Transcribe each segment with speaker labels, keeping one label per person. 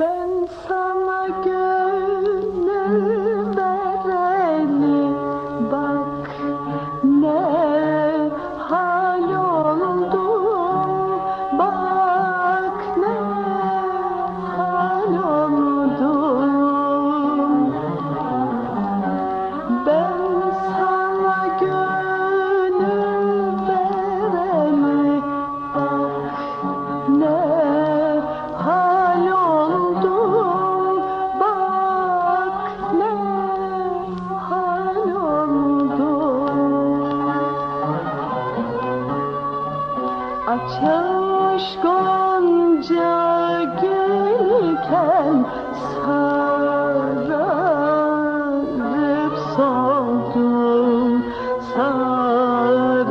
Speaker 1: sent from a girl. Açılmış gonca gülken sararıp soldum sararıp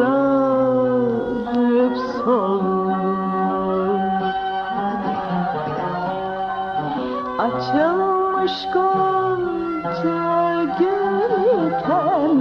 Speaker 1: soldum. Açılmış gonca gülken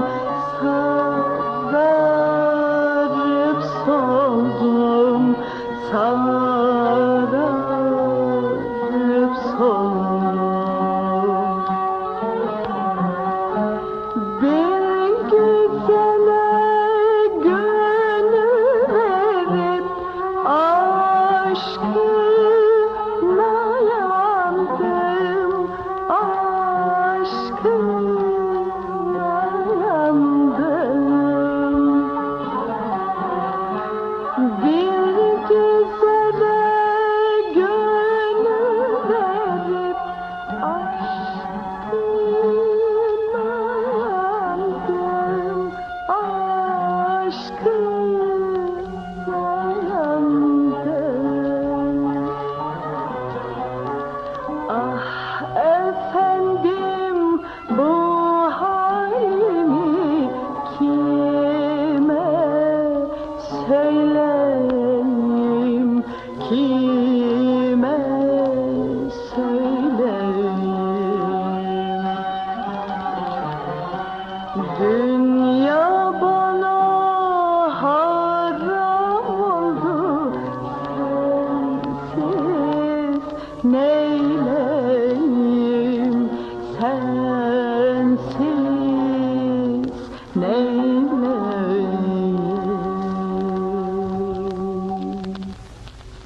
Speaker 1: kime söylerim? Dünya bana haram oldu. Sensiz neyle